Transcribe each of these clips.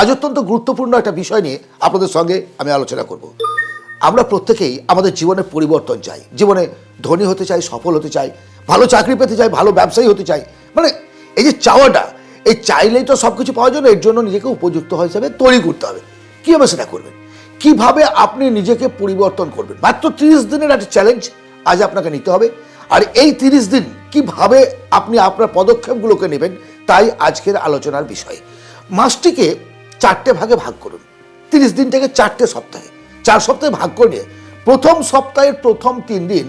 আজ অত্যন্ত গুরুত্বপূর্ণ একটা বিষয় নিয়ে আপনাদের সঙ্গে আমি আলোচনা করব। আমরা প্রত্যেকেই আমাদের জীবনে পরিবর্তন চাই। জীবনে ধনী হতে চাই সফল হতে চাই ভালো চাকরি পেতে চাই ভালো ব্যবসায়ী হতে চাই। মানে এই যে চাওয়াটা এই চাইলেই তো সব কিছু পাওয়া না, এর জন্য নিজেকে উপযুক্ত হিসাবে তৈরি করতে হবে। কীভাবে সেটা করবেন? কীভাবে আপনি নিজেকে পরিবর্তন করবেন? মাত্র তিরিশ দিনের একটা চ্যালেঞ্জ আজ আপনাকে নিতে হবে। আর এই তিরিশ দিন কীভাবে আপনি আপনার পদক্ষেপগুলোকে নেবেন তাই আজকের আলোচনার বিষয়। মাসটিকে চারটে ভাগে ভাগ করুন। তিরিশ দিন থেকে চারটে সপ্তাহে। চার সপ্তাহে ভাগ করে প্রথম সপ্তাহের প্রথম তিন দিন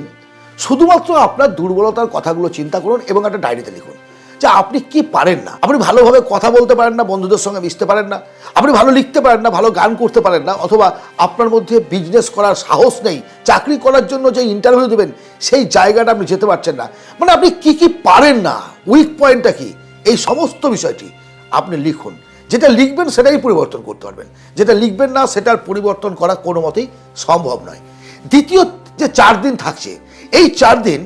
শুধুমাত্র আপনার দুর্বলতার কথাগুলো চিন্তা করুন এবং একটা ডায়েরিতে লিখুন যে আপনি কি পারেন না। আপনি ভালোভাবে কথা বলতে পারেন না, বন্ধুদের সঙ্গে মিশতে পারেন না। আপনি ভালো লিখতে পারেন না, ভালো গান করতে পারেন না, অথবা আপনার মধ্যে বিজনেস করার সাহস নেই, চাকরি করার জন্য যে ইন্টারভিউ দেবেন, সেই জায়গাটা আপনি যেতে পারছেন না। মানে আপনি কি কি পারেন না? উইক পয়েন্টটা কি? এই সমস্ত বিষয়টি আপনি লিখুন। যেটা লিখবেন সেটাই পরিবর্তন করতে পারবেন। যেটা লিখবেন না, সেটার পরিবর্তন করা কোনো মতেই সম্ভব নয়। দ্বিতীয় যে চার দিন থাকছে, এই চার দিন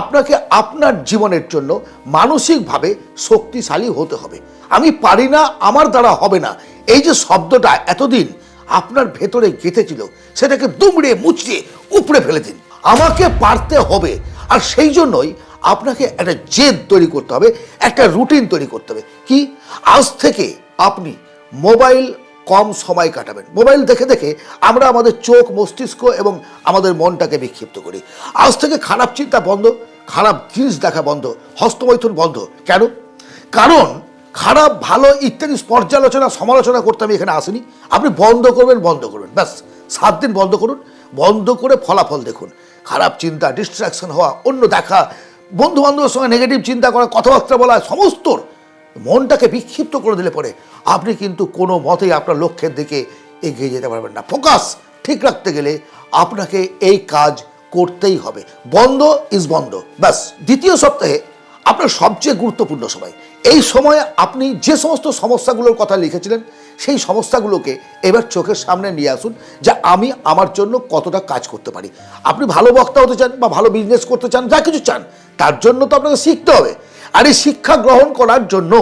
আপনাকে আপনার জীবনের জন্য মানসিকভাবে শক্তিশালী হতে হবে। আমি পারি না, আমার দ্বারা হবে না। এই যে শব্দটা এতদিন আপনার ভেতরে গেঁথেছিল, সেটাকে দুমড়ে মুচড়ে উপড়ে ফেলে দিন। আমাকে পারতে হবে, আর সেই জন্যই আপনাকে একটা জেদ তৈরি করতে হবে, একটা রুটিন তৈরি করতে হবে। কি? আজ থেকে আপনি মোবাইল কম সময় কাটাবেন। মোবাইল দেখে দেখে আমরা আমাদের চোখ, মস্তিষ্ক এবং আমাদের মনটাকে বিক্ষিপ্ত করি। আজ থেকে খারাপ চিন্তা বন্ধ, খারাপ জিনিস দেখা বন্ধ, হস্তমৈথুন বন্ধ। কেন? কারণ খারাপ, ভালো ইত্যাদি পর্যালোচনা, সমালোচনা করতে আমি এখানে আসিনি। আপনি বন্ধ করবেন বন্ধ করবেন। ব্যাস, সাত দিন বন্ধ করুন। বন্ধ করে ফলাফল দেখুন। খারাপ চিন্তা ডিস্ট্রাকশন হওয়া, অন্য দেখা বন্ধু বান্ধবের সঙ্গে নেগেটিভ চিন্তা করা, কথাবার্তা বলা, সমস্ত মনটাকে বিক্ষিপ্ত করে দিলে পরে আপনি কিন্তু কোনো মতেই আপনার লক্ষ্যের দিকে এগিয়ে যেতে পারবেন না। ফোকাস ঠিক রাখতে গেলে আপনাকে এই কাজ করতেই হবে। বন্ধ ইজ বন্ধ। ব্যাস, দ্বিতীয় সপ্তাহে আপনার সবচেয়ে গুরুত্বপূর্ণ সময়। এই সময়ে আপনি যে সমস্ত সমস্যাগুলোর কথা লিখেছিলেন, সেই সমস্যাগুলোকে এবার চোখের সামনে নিয়ে আসুন যে আমি আমার জন্য কতটা কাজ করতে পারি। আপনি ভালো বক্তা হতে চান বা ভালো বিজনেস করতে চান, যা কিছু চান, তার জন্য তো আপনাকে শিখতে হবে। আর এই শিক্ষা গ্রহণ করার জন্য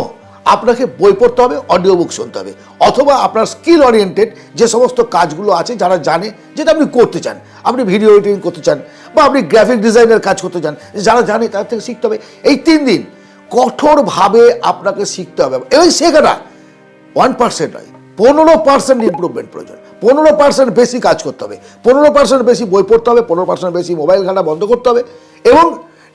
আপনাকে বই পড়তে হবে অডিও বুক শুনতে হবে, অথবা আপনার স্কিল ওরিয়েন্টেড যে সমস্ত কাজগুলো আছে যারা জানে যেটা আপনি করতে চান, আপনি ভিডিও এডিটিং করতে চান, বা আপনি গ্রাফিক ডিজাইনের কাজ করতে চান, যারা জানে তার থেকে শিখতে হবে। এই তিন দিন কঠোরভাবে আপনাকে শিখতে হবে। এবং শেখাটা ওয়ান পার্সেন্ট নয়, পনেরো পার্সেন্ট ইম্প্রুভমেন্ট প্রয়োজন, পনেরো পার্সেন্ট বেশি কাজ করতে হবে, পনেরো পার্সেন্ট বেশি বই পড়তে হবে, পনেরো পার্সেন্ট বেশি মোবাইল ঘাটা বন্ধ করতে হবে, এবং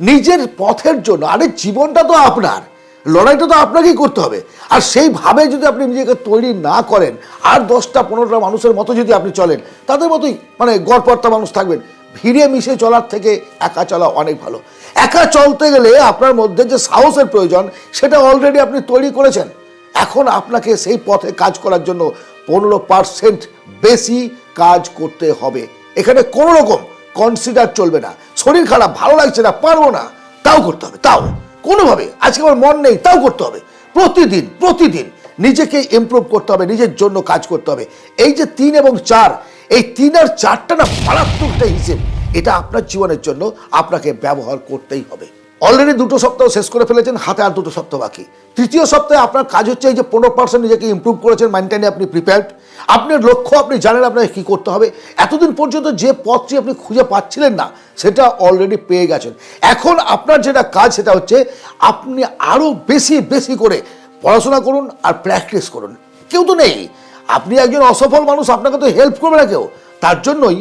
নিজের পথের জন্য, আরে জীবনটা তো আপনার লড়াইটা তো আপনাকেই করতে হবে। আর সেইভাবে যদি আপনি নিজেকে তৈরি না করেন, আর দশটা, পনেরোটা মানুষের মতো যদি আপনি চলেন, তাদের মতোই মানে গড়পড়তা মানুষ থাকবেন। ভিড়ে মিশে চলার থেকে একা চলা অনেক ভালো। একা চলতে গেলে আপনার মধ্যে যে সাহসের প্রয়োজন, সেটা অলরেডি আপনি তৈরি করেছেন। এখন আপনাকে সেই পথে কাজ করার জন্য পনেরো পার্সেন্ট বেশি কাজ করতে হবে। এখানে কোনো রকম কনসিডার চলবে না। শরীর খারাপ, ভালো লাগছে না, পারব না। তাও করতে হবে, তাও। কোনোভাবে, আজকে আমার মন নেই, তাও করতে হবে। প্রতিদিন প্রতিদিন নিজেকে ইমপ্রুভ করতে হবে, নিজের জন্য কাজ করতে হবে। এই যে তিন এবং চার, এই তিন আর চারটা না মারাত্মকটা হিসেব, এটা আপনার জীবনের জন্য আপনাকে ব্যবহার করতেই হবে। অলরেডি দুটো সপ্তাহ শেষ করে ফেলেছেন, হাতে আর দুটো সপ্তাহ বাকি। তৃতীয় সপ্তাহে আপনার কাজ হচ্ছে এই যে পনেরো পার্সেন্ট নিজেকে ইমপ্রুভ করেছেন মাইন্ডটাইনে আপনি প্রিপেয়ার্ড আপনার লক্ষ্য, আপনি জানেন আপনাকে কী করতে হবে। এতদিন পর্যন্ত যে পথটি আপনি খুঁজে পাচ্ছিলেন না, সেটা অলরেডি পেয়ে গেছেন। এখন আপনার যেটা কাজ, সেটা হচ্ছে আপনি আরও বেশি বেশি করে পড়াশোনা করুন আর প্র্যাকটিস করুন। কেউ তো নেই। আপনি একজন অসফল মানুষ, আপনাকে তো হেল্প করবে না কেউ। তার জন্যই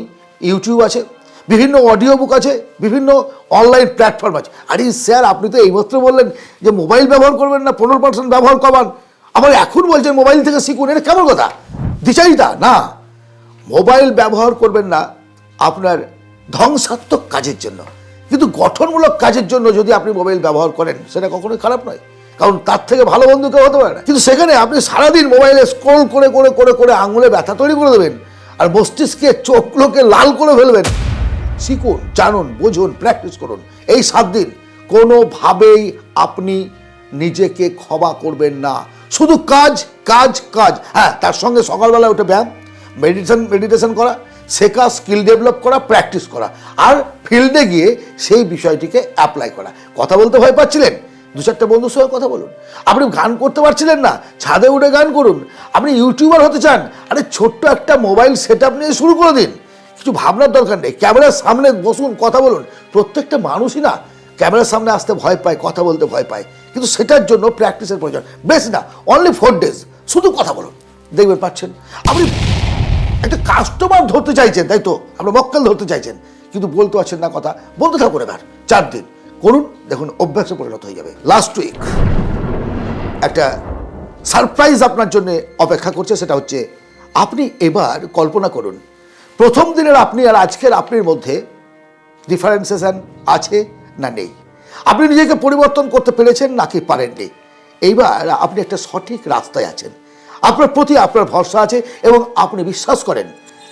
ইউটিউব আছে বিভিন্ন অডিও বুক আছে, বিভিন্ন অনলাইন প্ল্যাটফর্ম আছে। আরে স্যার, আপনি তো এইমাত্র বললেন যে মোবাইল ব্যবহার করবেন না, পনেরো পার্সেন্ট ব্যবহার করবেন আবার এখন বলছেন মোবাইল থেকে শিখুন, এটা কেমন কথা? দ্বিচারিতা? না। মোবাইল ব্যবহার করবেন না আপনার ধ্বংসাত্মক কাজের জন্য। কিন্তু গঠনমূলক কাজের জন্য যদি আপনি মোবাইল ব্যবহার করেন, সেটা কখনোই খারাপ নয়। কারণ তার থেকে ভালো বন্ধু কেউ হতে পারে না। কিন্তু সেখানে আপনি সারাদিন মোবাইলে স্ক্রোল করে করে করে করে আঙুলে ব্যথা তৈরি করে দেবেন। আর মস্তিষ্কে চোখগুলোকে লাল করে ফেলবেন। শিখুন, জানুন, বুঝুন প্র্যাকটিস করুন। এই সাত দিন কোনোভাবেই আপনি নিজেকে ক্ষমা করবেন না। শুধু কাজ কাজ কাজ। হ্যাঁ তার সঙ্গে সকালবেলা উঠে ব্যায়াম মেডিটেশন মেডিটেশন করা, শেখা স্কিল ডেভেলপ করা প্র্যাকটিস করা। আর ফিল্ডে গিয়ে সেই বিষয়টিকে অ্যাপ্লাই করা। কথা বলতে ভয় পাচ্ছিলেন? দু চারটে বন্ধুর সঙ্গে কথা বলুন। আপনি গান করতে পারছিলেন না? ছাদে উঠে গান করুন। আপনি ইউটিউবার হতে চান? আরে ছোট্ট একটা মোবাইল সেট নিয়ে শুরু করে দিন। কিছু ভাবনার দরকার নেই। ক্যামেরার সামনে বসুন, কথা বলুন। প্রত্যেকটা মানুষই না ক্যামেরার সামনে আসতে ভয় পায়, কথা বলতে ভয় পায়। কিন্তু সেটার জন্য প্র্যাকটিসের প্রয়োজন। বেশ না অনলি ফোর ডেজ শুধু কথা বলুন। দেখবেন, পাচ্ছেন? আপনি একটা কাস্টমার ধরতে চাইছেন, তাই তো? আপনার মক্কেল ধরতে চাইছেন। কিন্তু বলতে পারছেন না কথা। বলতে থাকুন এবার, চার দিন। করুন, দেখুন, অভ্যাসে পরিণত হয়ে যাবে। লাস্ট উইক একটা সারপ্রাইজ আপনার জন্য অপেক্ষা করছে, সেটা হচ্ছে, আপনি এবার কল্পনা করুন প্রথম দিনের আপনি আর আজকের আপনির মধ্যে ডিফারেন্সেশন আছে না নেই। আপনি নিজেকে পরিবর্তন করতে পেরেছেন নাকি পারেননি। এইবার আপনি একটা সঠিক রাস্তায় আছেন। আপনার প্রতি আপনার ভরসা আছে এবং আপনি বিশ্বাস করেন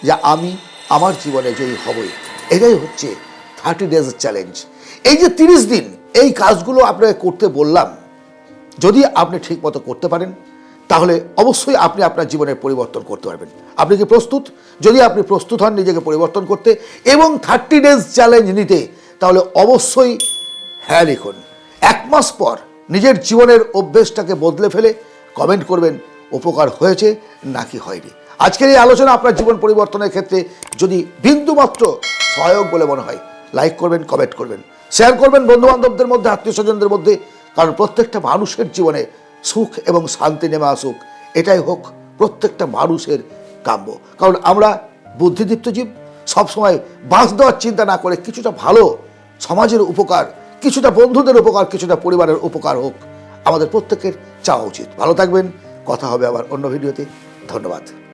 যে আমি আমার জীবনে জয়ী হবই। এটাই হচ্ছে থার্টি ডেজ চ্যালেঞ্জ এই যে তিরিশ দিন, এই কাজগুলো আপনাকে করতে বললাম, যদি আপনি ঠিক মতো করতে পারেন তাহলে অবশ্যই আপনি আপনার জীবনের পরিবর্তন করতে পারবেন। আপনি কি প্রস্তুত? যদি আপনি প্রস্তুত হন নিজেকে পরিবর্তন করতে এবং থার্টি ডেজ চ্যালেঞ্জ নিতে, তাহলে অবশ্যই হ্যাঁ লিখুন। এক মাস পর নিজের জীবনের অভ্যেসটাকে বদলে ফেলে কমেন্ট করবেন, উপকার হয়েছে নাকি হয়নি। আজকের এই আলোচনা আপনার জীবন পরিবর্তনের ক্ষেত্রে যদি বিন্দুমাত্র সহায়ক বলে মনে হয় লাইক করবেন কমেন্ট করবেন। শেয়ার করবেন বন্ধু বান্ধবদের মধ্যে আত্মীয় স্বজনদের মধ্যে, কারণ প্রত্যেকটা মানুষের জীবনে সুখ এবং শান্তি নেমে আসুক এটাই হোক প্রত্যেকটা মানুষের কাম্য। কারণ আমরা বুদ্ধিদীপ্ত জীব, সবসময় বাঁচ দেওয়ার চিন্তা না করে কিছুটা ভালো সমাজের উপকার, কিছুটা বন্ধুদের উপকার, কিছুটা পরিবারের উপকার হোক, আমাদের প্রত্যেকের চাওয়া উচিত। ভালো থাকবেন, কথা হবে আবার অন্য ভিডিওতে। ধন্যবাদ।